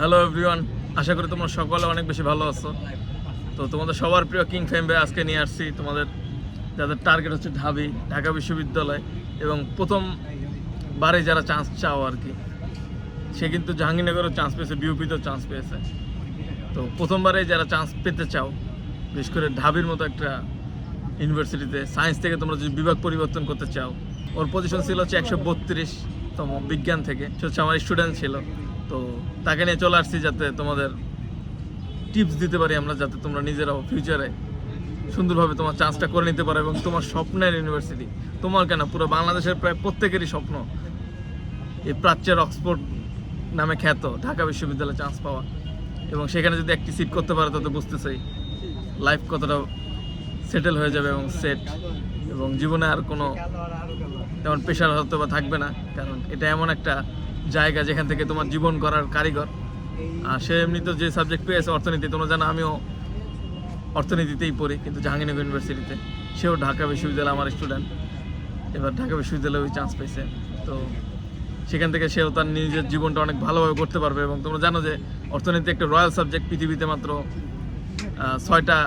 Hello everyone আশা করি তোমরা সকলে অনেক বেশি ভালো আছো। তো তোমাদের সবার প্রিয় কিং ফেমবে আজকে নিয়ে আসছি। তোমাদের যাদের টার্গেট হচ্ছে ঢাবি, ঢাকা বিশ্ববিদ্যালয় এবং প্রথম বারে যারা চান্স চাও আর কি, সে কিন্তু জাহাঙ্গীরনগরেও চান্স পেয়েছে বিউপিতেও চান্স পেয়েছে। তো প্রথমবারে যারা চান্স পেতে চাও, বিশেষ করে ঢাবির মতো একটা ইউনিভার্সিটিতে সায়েন্স থেকে তোমরা যদি বিভাগ পরিবর্তন করতে চাও, ওর পজিশন ছিল হচ্ছে একশো বত্রিশতম বিজ্ঞান থেকে। সে হচ্ছে আমার স্টুডেন্ট ছিল। তো তাকে নিয়ে চলে আসছি যাতে তোমাদের টিপস দিতে পারি আমরা, যাতে তোমরা নিজেরাও ফিউচারে সুন্দরভাবে তোমার চান্সটা করে নিতে পারো এবং তোমার স্বপ্নের ইউনিভার্সিটি তোমার কেন পুরো বাংলাদেশের প্রায় প্রত্যেকেরই স্বপ্ন এই প্রাচ্যের অক্সফোর্ড নামে খ্যাত, ঢাকা বিশ্ববিদ্যালয়ে চান্স পাওয়া। এবং সেখানে যদি একটি সিট করতে পারো তাতে বুঝতেছেই লাইফ কতটা সেটেল হয়ে যাবে এবং সেট এবং জীবনে আর কোনো তেমন প্রেশার হয়তো বা থাকবে না, কারণ এটা এমন একটা জায়গা যেখান থেকে তোমার জীবন করার কারিগর। আর সে এমনি তো যে সাবজেক্ট পেয়েছে অর্থনীতি তোমরা জানো আমিও অর্থনীতিতেই পড়ি কিন্তু জাহাঙ্গীরনগর ইউনিভার্সিটিতে সেও ঢাকা বিশ্ববিদ্যালয় আমার স্টুডেন্ট এবার ঢাকা বিশ্ববিদ্যালয়ে ওই চান্স পেয়েছে। তো সেখান থেকে সেও তার নিজের জীবনটা অনেক ভালোভাবে করতে পারবে এবং তোমরা জানো যে অর্থনীতি একটা রয়্যাল সাবজেক্ট পৃথিবীতে মাত্র ছয়টা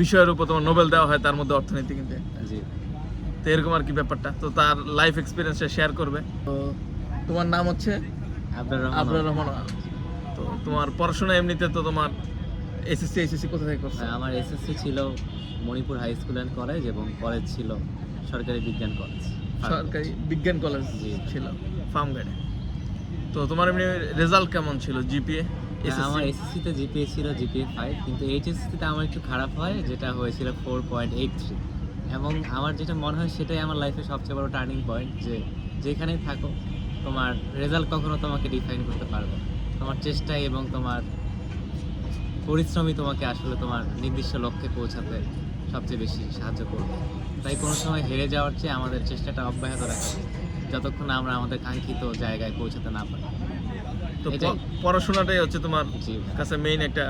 বিষয়ের উপর তোমার নোবেল দেওয়া হয় তার মধ্যে অর্থনীতি কিন্তু জি। তো এরকম আর কি ব্যাপারটা। তো তার লাইফ এক্সপিরিয়েন্স শেয়ার করবে। তো তোমার নাম হচ্ছে? আবরার রহমান। তো তোমার পড়াশোনা এমনিতে তো তোমার এসএসসি এসএসসি কোথা থেকে করছ? আমার এসএসসি ছিল Manipur high school and college এবং কলেজ ছিল সরকারি বিজ্ঞান কলেজ সরকারি বিজ্ঞান কলেজ ছিল ফার্ম গার্ডে। তো তোমার এমনি রেজাল্ট কেমন ছিল জিপিএ হ্যাঁ, আমার এসএসসিতে জিপিএ ছিল জিপিএ ফাইভ কিন্তু এইচএসসিতে আমার একটু খারাপ হয় যেটা হয়েছিল ফোর পয়েন্ট এইট থ্রি এবং আমার যেটা মনে হয় সেটাই আমার লাইফে সবচেয়ে বড় টার্নিং পয়েন্ট যে যেখানেই থাকো তোমার রেজাল্ট কখনো তোমাকে ডিফাইন করতে পারবে তোমার চেষ্টাই এবং তোমার পরিশ্রমই তোমাকে আসলে তোমার নির্দিষ্ট লক্ষ্যে পৌঁছাতে সবচেয়ে বেশি সাহায্য করবে। তাই কোনো সময় হেরে যাওয়ার চেয়ে আমাদের চেষ্টাটা অব্যাহত রাখা যতক্ষণ আমরা আমাদের কাঙ্ক্ষিত জায়গায় পৌঁছাতে না পারি। তো পড়াশোনাটাই হচ্ছে তোমার কাছে মেইন একটা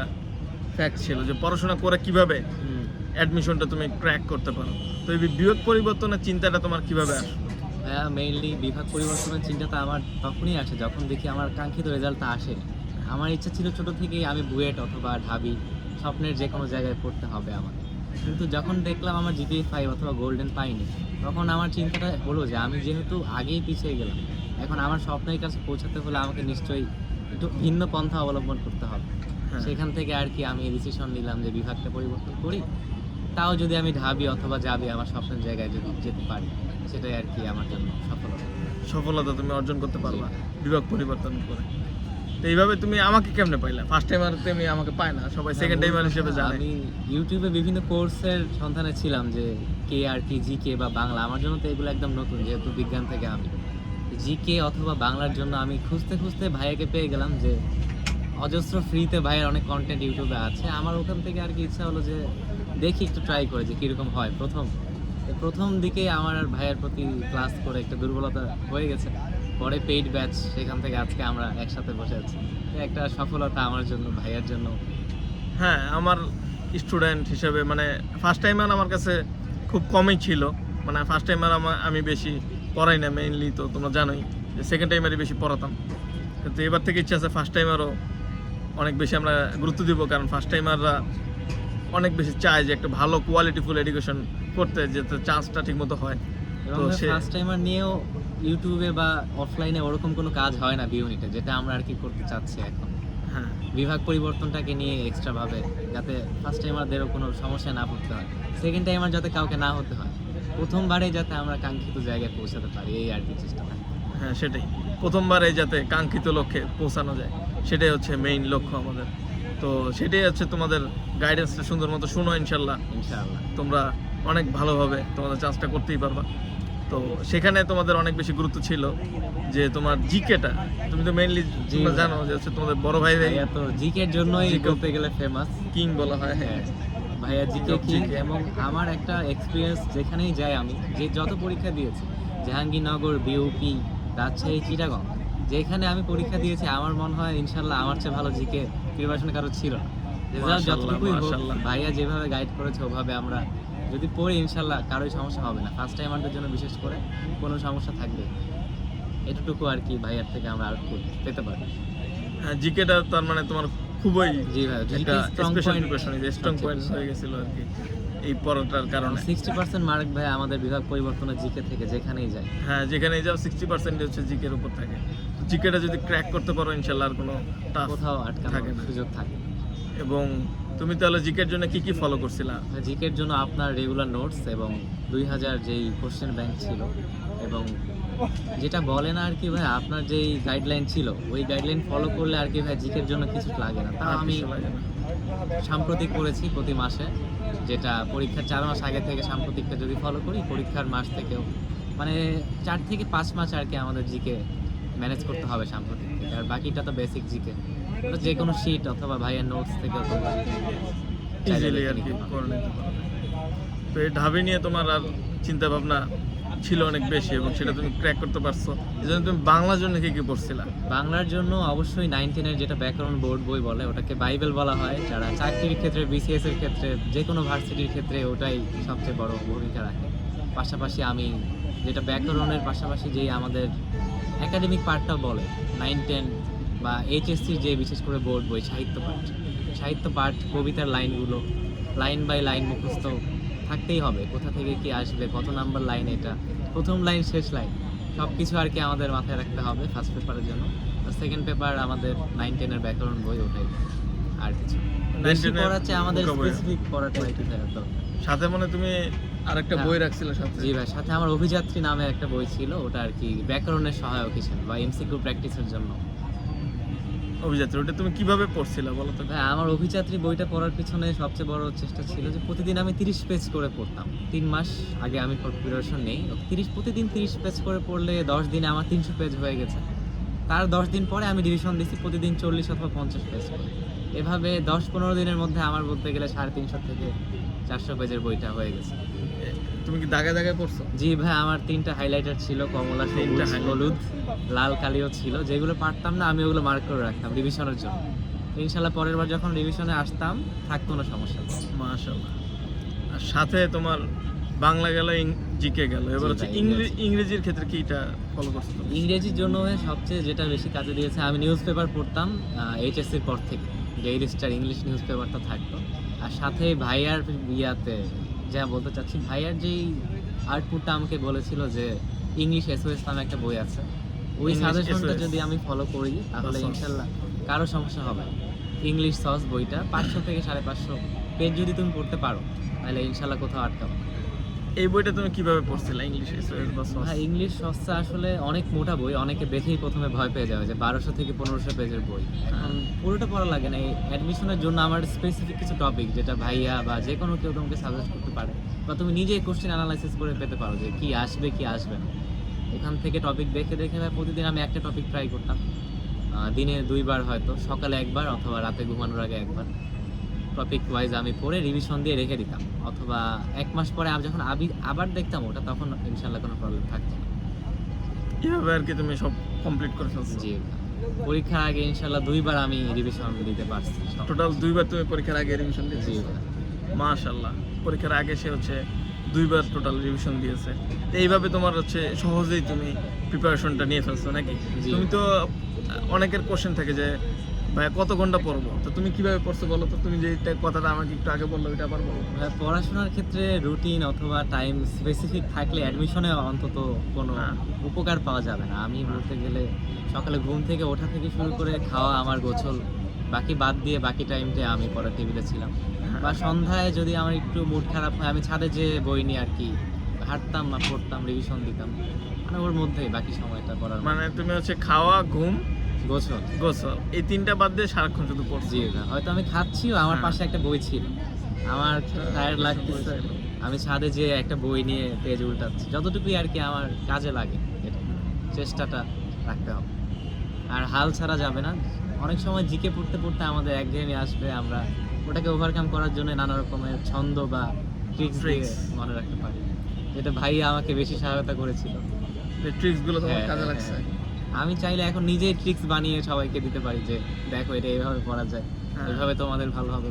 ফ্যাক্ট ছিল যে পড়াশোনা করে কীভাবে। অ্যাডমিশনটা তুমি ক্র্যাক করতে পারো। তো এই বিভাগ পরিবর্তনের চিন্তাটা তোমার কীভাবে আসলো হ্যাঁ মেইনলি বিভাগ পরিবর্তনের চিন্তাটা আমার তখনই আসে যখন দেখি আমার কাঙ্ক্ষিত রেজাল্টটা আসে। আমার ইচ্ছা ছিল ছোট থেকেই আমি বুয়েট অথবা ঢাবি স্বপ্নের যে কোনো জায়গায় পড়তে হবে আমার কিন্তু যখন দেখলাম আমার জিপিএ ফাইভ অথবা গোল্ডেন পাইনি তখন আমার চিন্তাটা হলো যে আমি যেহেতু আগেই পিছিয়ে গেলাম এখন আমার স্বপ্নের কাছে পৌঁছাতে হলে আমাকে নিশ্চয়ই একটু ভিন্ন পন্থা অবলম্বন করতে হবে। হ্যাঁ। সেখান থেকে আর কি আমি ডিসিশন নিলাম যে বিভাগটা পরিবর্তন করি। তাও যদি আমি ঢাবি অথবা যাবি আমার স্বপ্নের জায়গায় যদি যেতে পারি সেটাই আর কি আমার জন্য সফলতা। সফলতা তুমি অর্জন করতে পারবা বিভাগ পরিবর্তন করে। তো এইভাবে তুমি আমাকে কেমনে পাইলা? ফার্স্ট টাইমার তুমি আমাকে পায় না সবাই সেকেন্ড টাইমার হিসেবে জানে। আমি ইউটিউবে বিভিন্ন কোর্সের সন্ধানে ছিলাম যে কে আর কি জিকে বা বাংলা আমার জন্য তো এগুলো একদম নতুন যেহেতু বিজ্ঞান থেকে আমি। জিকে অথবা বাংলার জন্য আমি খুঁজতে খুঁজতে ভাইয়াকে পেয়ে গেলাম যে অজস্র ফ্রিতে ভাইয়ের অনেক কন্টেন্ট ইউটিউবে আছে। আমার ওখান থেকে আর কি ইচ্ছা হলো যে দেখি, একটু ট্রাই করে যে কীরকম হয়। প্রথম প্রথম দিকে আমার আর ভাইয়ের প্রতি ক্লাস করে একটা দুর্বলতা হয়ে গেছে। পরে পেইড ব্যাচ সেখান থেকে আজকে আমরা একসাথে বসে আছি। একটা সফলতা আমার জন্য, ভাইয়ের জন্য। হ্যাঁ আমার স্টুডেন্ট হিসেবে মানে ফার্স্ট টাইমার আমার কাছে খুব কমই ছিল। মানে ফার্স্ট টাইমার আমি বেশি পড়াই না মেইনলি তো তোমরা জানোই। যে সেকেন্ড টাইমারই বেশি পড়াতাম। কিন্তু এবার থেকে ইচ্ছা আছে ফার্স্ট টাইমারও অনেক বেশি আমরা গুরুত্ব দিব কারণ ফার্স্ট টাইমাররা অনেক বেশি চায় যে একটা ভালো কোয়ালিটিফুল এডুকেশন করতে যাতে চান্সটা ঠিকমতো হয়। তো সে- ফার্স্ট টাইমার নিয়েও ইউটিউবে বা অফলাইনে ওরকম কোনো কাজ হয় না বিউনিটে যেটা আমরা আর কি করতে চাচ্ছি এখন। হ্যাঁ। বিভাগ পরিবর্তনটাকে নিয়ে এক্সট্রা ভাবে যাতে ফার্স্ট টাইমারদেরও কোনো সমস্যা না পড়তে হয়। সেকেন্ড টাইমার যাতে কাউকে না হতে হয়। প্রথমবারে যাতে আমরা কাঙ্ক্ষিত জায়গায় পৌঁছাতে পারি এই আর কি চেষ্টা হ্যাঁ সেটাই। প্রথমবারে যাতে কাঙ্ক্ষিত লক্ষ্যে পৌঁছানো যায়। সেটাই হচ্ছে মেইন লক্ষ্য আমাদের। তো সেটাই হচ্ছে তোমাদের গাইডেন্সটা সুন্দর মতো শুনো ইনশাল্লাহ। ইনশাআল্লাহ তোমরা অনেক ভালোভাবে তোমাদের চান্সটা করতেই পারবা। তো সেখানে তোমাদের অনেক বেশি গুরুত্ব ছিল যে তোমার জিকেটা তুমি তো মেইনলি তোমরা জানো যে হচ্ছে তোমাদের বড় ভাই ভাইয়া তো জিকের জন্যই বলতে গেলে ফেমাস কিং বলা হয়। হ্যাঁ ভাইয়া জিকে কি এবং আমার একটা এক্সপিরিয়েন্স যেখানেই যাই আমি যে যত পরীক্ষা দিয়েছি জাহাঙ্গীরনগর বিউপি রাজশাহী চিটাগং যেখানে আমি পরীক্ষা দিয়েছি আমার মনে হয় ইনশাল্লাহ আমার চেয়ে ভালো জিকে প্রিপারেশন কারও ছিল। না যতটুকুই হোক ভাইয়া যেভাবে গাইড করেছে ওভাবে আমরা যদি পড়ি ইনশাল্লাহ কারোই সমস্যা হবে না। ফার্স্ট টাইমারদের জন্য বিশেষ করে কোনো সমস্যা থাকবে। এতটুকু আর কি ভাইয়ার থেকে আমরা আউটপুট পেতে পারি। জিকেটা তার মানে তোমার খুবই জি ভাই একটা strong special preparation strong point হয়ে গেছিল আর কি এই পড়াটার কারণে। সিক্সটি পার্সেন্ট মার্ক ভাই আমাদের বিভাগ পরিবর্তনের জিকে থেকে যেখানেই যায়। হ্যাঁ যেখানেই যাও সিক্সটি পার্সেন্ট হচ্ছে জিকের উপর থাকে। জিকেটা যদি ক্র্যাক করতে পারো ইনশাল্লাহ আর কোনো কোথাও আটকা থাকে না। সুযোগ থাকে এবং তুমি তাহলে জিকের জন্য কি কি ফলো করছিলা জিকের জন্য আপনার রেগুলার নোটস এবং দুই হাজার যেই কোশ্চেন ব্যাংক ছিল এবং যেটা বলে না আর কি ভাই আপনার যেই গাইডলাইন ছিল ওই গাইডলাইন ফলো করলে আর কি ভাই জিকের জন্য কিছু লাগে না তা আমি। সাম্প্রতিক করেছি প্রতি মাসে যেটা পরীক্ষার চার মাস আগে থেকে সাম্প্রতিকটা যদি ফলো করি পরীক্ষার মাস থেকেও মানে চার থেকে পাঁচ মাস আর কি আমাদের জিকে ম্যানেজ করতে হবে সাম্প্রতিক থেকে। আর বাকিটা তো বেসিক জিকে যে কোনো শিট অথবা ভাইয়ের নোটস থেকে তোমরা ইজিলি আর কি নিতে করে নিতে পারবে তো এই ঢাবি নিয়ে তোমার আর চিন্তা ভাবনা ছিল অনেক বেশি এবং সেটা তুমি ক্র্যাক করতে পারছ। এই জন্য তুমি বাংলার জন্য কি কি পড়ছিলা? বাংলার জন্য অবশ্যই নাইন টেনের যেটা ব্যাকরণ বোর্ড বই বলে ওটাকে বাইবেল বলা হয়। যারা চাকরির ক্ষেত্রে বিসিএস এর ক্ষেত্রে যে কোনো ভার্সিটির ক্ষেত্রে ওটাই সবচেয়ে বড় ভূমিকা রাখে। পাশাপাশি আমি যেটা ব্যাকরণের পাশাপাশি যেই আমাদের একাডেমিক পার্টটা বলে নাইন টেন বা এইচএসসির যে বিশেষ করে বোর্ড বই, সাহিত্য পাঠ। সাহিত্য পাঠ, কবিতার লাইনগুলো লাইন বাই লাইন মুখস্থ থাকতেই হবে, কোথা থেকে কি আসবে, কত নাম্বার লাইন এটা, প্রথম লাইন শেষ লাইন সব কিছু আর কি আমাদের মাথায় রাখতে হবে ফার্স্ট পেপারের জন্য। সেকেন্ড পেপার আমাদের নাইন টেনের ব্যাকরণ বই ওটাই, আর কিছু বেশি পড়াচ্ছে আমাদের স্পেসিফিক পড়াটা একটু থাকার দরকার। সাথে মনে তুমি আরেকটা হ্যাঁ। বই রাখছিলে সাথে। জি ভাই সাথে আমার অভিযাত্রী নামে একটা বই ছিল ওটা আর কি ব্যাকরণের সহায়ক হিসেবে বা এমসিকিউ প্র্যাকটিসের জন্য। অভিযাত্রী ওটা তুমি কীভাবে পড়ছিলা বলো তো? ভাই আমার অভিযাত্রী বইটা পড়ার পিছনে সবচেয়ে বড় চেষ্টা ছিল যে প্রতিদিন আমি তিরিশ পেজ করে পড়তাম। তিন মাস আগে আমি প্রিপারেশন নেই। তিরিশ প্রতিদিন তিরিশ পেজ করে পড়লে দশ দিনে আমার তিনশো পেজ হয়ে গেছে। তার দশ দিন পরে আমি ডিভিশন দিচ্ছি প্রতিদিন চল্লিশ অথবা পঞ্চাশ পেজ করে। এভাবে দশ পনেরো দিনের মধ্যে আমার বলতে গেলে সাড়ে তিনশো থেকে চারশো পেজের বইটা হয়ে গেছে। তুমি কি দাগে দাগে পড়ছো? জি ভাই আমার তিনটা হাইলাইটার ছিল কমলা তিনটা হলুদ লাল কালিও ছিল। যেগুলো পারতাম না আমি ওগুলো মার্ক করে রাখতাম রিভিশনের জন্য। ইনশাল্লাহ পরের বার যখন রিভিশনে আসতাম থাকতো না সমস্যা মাশাআল্লাহ। আর সাথে তোমার বাংলা গেল জিকে গেল। এবার হচ্ছে ইংরেজি। ইংরেজির ক্ষেত্রে কি এটা ফলো করছ ইংরেজির জন্য সবচেয়ে যেটা বেশি কাজে দিয়েছে আমি নিউজ পেপার পড়তাম এইচএসসির পর থেকে। ডেইলি স্টার ইংলিশ নিউজ পেপারটা থাকতো। আর সাথে ভাইয়ার ইয়াতে যা বলতে চাচ্ছি ভাইয়ার যেই আর্টপুটটা আমাকে বলেছিল যে ইংলিশ এসওএস নামে একটা বই আছে ওই সাজেশনটা যদি আমি ফলো করি তাহলে ইনশাল্লাহ কারও সমস্যা হবে ইংলিশ সস বইটা পাঁচশো থেকে সাড়ে পাঁচশো পেজ যদি তুমি পড়তে পারো তাহলে ইনশাল্লাহ কোথাও আটকাবো। এই বইটা তুমি কীভাবে পড়ছিলা? ইংলিশ? হ্যাঁ ইংলিশ সস্তা আসলে অনেক মোটা বই। অনেকে দেখেই প্রথমে ভয় পেয়ে যাবে যে বারোশো থেকে পনেরোশো পেজের বই। পুরোটা পড়া লাগে না। এই অ্যাডমিশনের জন্য আমার স্পেসিফিক কিছু টপিক যেটা ভাইয়া বা যে কোনো কেউ তোমাকে সাজেস্ট করতে পারে বা তুমি নিজেই কোশ্চেন অ্যানালাইসিস করে পেতে পারো যে কি আসবে কি আসবে না। এখান থেকে টপিক দেখে দেখে প্রতিদিন আমি একটা টপিক ট্রাই করতাম। দিনে দুইবার হয়তো, সকালে একবার অথবা রাতে ঘুমানোর আগে একবার। টপিক ওয়াইজ আমি পড়ে রিভিশন দিয়ে রেখে দিতাম। অথবা এক মাস পরে আমি যখন আবি আবার দেখতাম ওটা তখন ইনশাল্লাহ কোনো প্রবলেম থাকতো না। এভাবে আর কি তুমি সব কমপ্লিট করে ফেলছো? জি পরীক্ষার আগে ইনশাল্লাহ দুইবার আমি রিভিশন দিতে পারছি। টোটাল দুইবার তুমি পরীক্ষার আগে রিভিশন দিয়েছ? মাশাআল্লাহ। পরীক্ষার আগে সে হচ্ছে দুইবার টোটাল রিভিশন দিয়েছে। এইভাবে তোমার হচ্ছে সহজেই তুমি প্রিপারেশনটা নিয়ে ফেলছো নাকি? তুমি তো অনেকের কোশ্চেন থাকে যে কত ঘণ্টা পড়ব? তো তুমি কীভাবে পড়ছো বলো তো? তুমি যে কথাটা আমাকে একটু আগে বলল ওইটা আবার বলো। পড়াশোনার ক্ষেত্রে রুটিন অথবা টাইম স্পেসিফিক থাকলে অ্যাডমিশনে অন্তত কোনো হ্যাঁ। উপকার পাওয়া যাবে না। আমি বলতে গেলে সকালে ঘুম থেকে ওঠা থেকে শুরু করে খাওয়া আমার গোছল। বাকি বাদ দিয়ে বাকি টাইমটা আমি পড়ার টেবিলে ছিলাম। বা সন্ধ্যায় যদি আমার একটু মুড খারাপ হয় আমি ছাদে যে বই নিয়ে আর কি হাঁটতাম বা পড়তাম রিভিশন দিতাম মানে ওর মধ্যেই বাকি সময়টা পড়ার মানে তুমি হচ্ছে খাওয়া ঘুম গোছল গোসল। এই তিনটা বাদ দিয়ে সারাক্ষণ শুধু পড়ছি? হয়তো আমি খাচ্ছিও আমার হ্যাঁ। পাশে একটা বই ছিল। আমার টায়ার্ড লাগতেছে। আমি ছাদে যে একটা বই নিয়ে পেজ উল্টাচ্ছি। যতটুকুই আর কি আমার কাজে লাগে এটা। চেষ্টাটা রাখতে হবে। আর হাল ছাড়া যাবে না। অনেক সময় জিকে পড়তে পড়তে আমাদের একঘেয়েমি আসবে। আমরা ওটাকে ওভারকাম করার জন্য নানা রকমের ছন্দ বা ট্রিক্স দিয়ে মনে রাখতে পারি। যেটা ভাই আমাকে বেশি সহায়তা করেছিল। যে ট্রিক্সগুলো তোমার হ্যাঁ, কাজে হ্যাঁ, লাগছে। আমি চাইলে এখন নিজেই ট্রিক্স বানিয়ে সবাইকে দিতে পারি যে দেখো এটা এইভাবে পড়া যায় হ্যাঁ। এইভাবে তোমাদের ভালোভাবে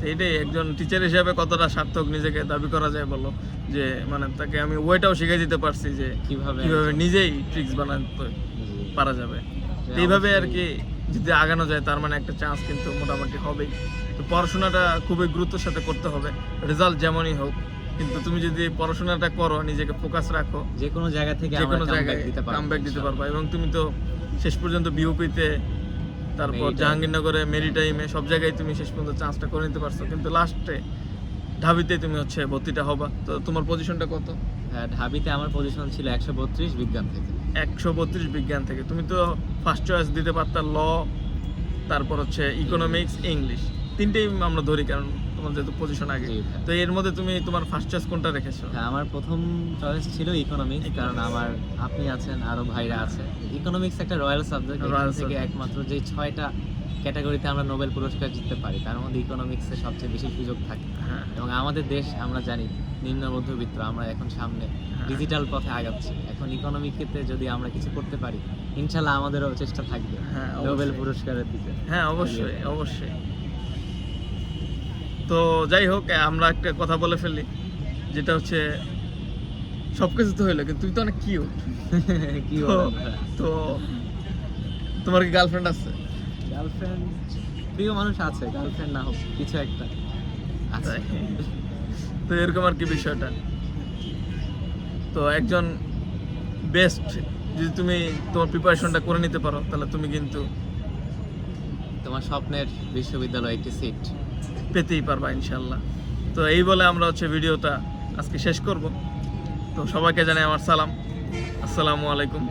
তো এটাই একজন টিচার হিসেবে কতটা সার্থক নিজেকে দাবি করা যায় বলো? যে মানে তাকে আমি ওয়েটাও শিখে দিতে পারছি যে কীভাবে কীভাবে নিজেই ট্রিক্স বানাতে পারা যাবে। এইভাবে আর কি যদি আগানো যায় তার মানে একটা চান্স কিন্তু মোটামুটি হবেই। তো পড়াশোনাটা খুবই গুরুত্বের সাথে করতে হবে। রেজাল্ট যেমনই হোক কিন্তু তুমি যদি পড়াশোনাটা করো নিজেকে ফোকাস রাখো যে কোনো জায়গা থেকে যে কোনো জায়গায় কামব্যাক দিতে পারব। এবং তুমি তো শেষ পর্যন্ত বিউপিতে তারপর. জাহাঙ্গীরনগরে মেরিটাইমে সব জায়গায় তুমি শেষ পর্যন্ত চান্সটা করে নিতে পারছ। কিন্তু লাস্টে ঢাবিতে তুমি হচ্ছে ভর্তিটা হবা। তো তোমার পজিশনটা কত? ঢাবিতে আমার পজিশন ছিল একশো বত্রিশ বিজ্ঞান থেকে। একশো বত্রিশ বিজ্ঞান থেকে। তুমি তো ফার্স্ট চয়েস দিতে পারতা ল তারপর হচ্ছে ইকোনমিক্স ইংলিশ তিনটেই আমরা ধরি কারণ তোমার যেহেতু পজিশন আগে তো এর মধ্যে তুমি তোমার ফার্স্ট চয়েস কোনটা রেখেছো? হ্যাঁ, আমার প্রথম চয়েস ছিল ইকোনমিক্স কারণ আমার আপনি আছেন আরও ভাইরা আছে। ইকোনমিক্স একটা রয়্যাল সাবজেক্ট Royal থেকে একমাত্র যে ছয়টা ক্যাটাগরিতে আমরা নোবেল পুরস্কার জিততে পারি তার মধ্যে ইকোনমিক্সে সবচেয়ে বেশি সুযোগ থাকে। হ্যাঁ। এবং আমাদের দেশ আমরা জানি নিম্ন মধ্যবিত্ত আমরা এখন সামনে ডিজিটাল পথে আগাচ্ছি। এখন ইকোনমিক ক্ষেত্রে যদি আমরা কিছু করতে পারি ইনশাল্লাহ আমাদেরও চেষ্টা থাকবে হ্যাঁ, নোবেল পুরস্কারের দিকে। হ্যাঁ অবশ্যই অবশ্যই। তো যাই হোক আমরা একটা কথা বলে ফেলি যেটা হচ্ছে সব কিছু তো হইল কিন্তু তুমি তো অনেক কিউট কি? তো তোমার কি গার্লফ্রেন্ড আছে? গার্লফ্রেন্ড প্রিয় মানুষ আছে গার্লফ্রেন্ড না হোক কিছু একটা আছে। তো এরকম আর কি বিষয়টা। তো একজন বেস্ট যদি তুমি তোমার প্রিপারেশনটা করে নিতে পারো তাহলে তুমি কিন্তু তোমার স্বপ্নের বিশ্ববিদ্যালয়ে একটি সিট পেতেই পারবা ইনশাল্লাহ তো এই বলে আমরা হচ্ছে ভিডিওটা আজকে শেষ করব। তো সবাইকে জানাই আমার সালাম। আসসালামু আলাইকুম।